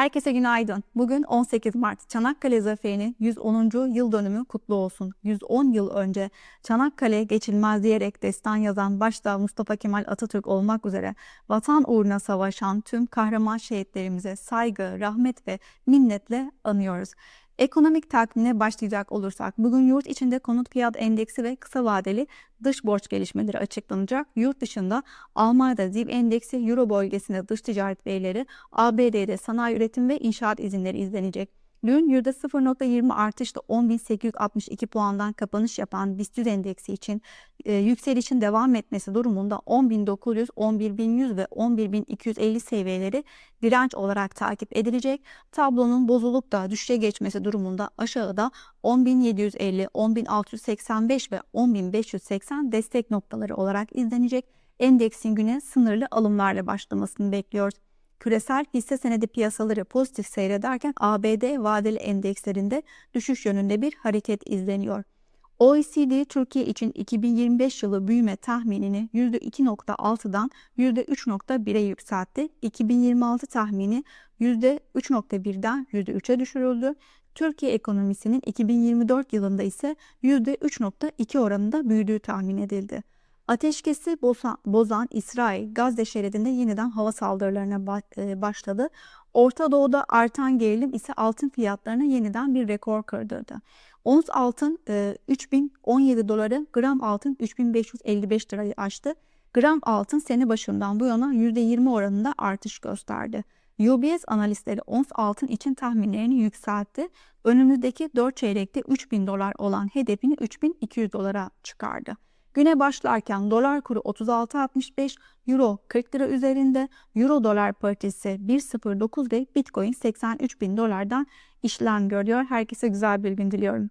Herkese günaydın. Bugün 18 Mart. Çanakkale Zaferi'nin 110. yıl dönümü kutlu olsun. 110 yıl önce Çanakkale geçilmez diyerek destan yazan başta Mustafa Kemal Atatürk olmak üzere vatan uğruna savaşan tüm kahraman şehitlerimize saygı, rahmet ve minnetle anıyoruz. Ekonomik takvimine başlayacak olursak bugün yurt içinde konut fiyat endeksi ve kısa vadeli dış borç gelişmeleri açıklanacak. Yurt dışında Almanya'da ZİV endeksi, Euro bölgesinde dış ticaret verileri, ABD'de sanayi üretim ve inşaat izinleri izlenecek. Dün %0.20 artışla 10.862 puandan kapanış yapan BIST 100 endeksi için e, yükselişin devam etmesi durumunda 10.900, 11.100 ve 11.250 seviyeleri direnç olarak takip edilecek. Tablonun bozulup da düşüşe geçmesi durumunda aşağıda 10.750, 10.685 ve 10.580 destek noktaları olarak izlenecek. Endeksin güne sınırlı alımlarla başlamasını bekliyoruz. Küresel hisse senedi piyasaları pozitif seyrederken ABD vadeli endekslerinde düşüş yönünde bir hareket izleniyor. OECD Türkiye için 2025 yılı büyüme tahminini %2.6'dan %3.1'e yükseltti. 2026 tahmini %3.1'den %3'e düşürüldü. Türkiye ekonomisinin 2024 yılında ise %3.2 oranında büyüdüğü tahmin edildi. Ateşkesi bozan, İsrail Gazze şeridinde yeniden hava saldırılarına e, başladı. Orta Doğu'da artan gerilim ise altın fiyatlarına yeniden bir rekor kırdırdı. Ons altın e, 3017 doları, gram altın 3555 lirayı aştı. Gram altın sene başından bu yana %20 oranında artış gösterdi. UBS analistleri ons altın için tahminlerini yükseltti. Önümüzdeki 4 çeyrekte 3000 dolar olan hedefini 3200 dolara çıkardı. Güne başlarken dolar kuru 36.65, euro 40 lira üzerinde, euro dolar paritesi 1.09 ve bitcoin 83 bin dolardan işlem görüyor. Herkese güzel bir gün diliyorum.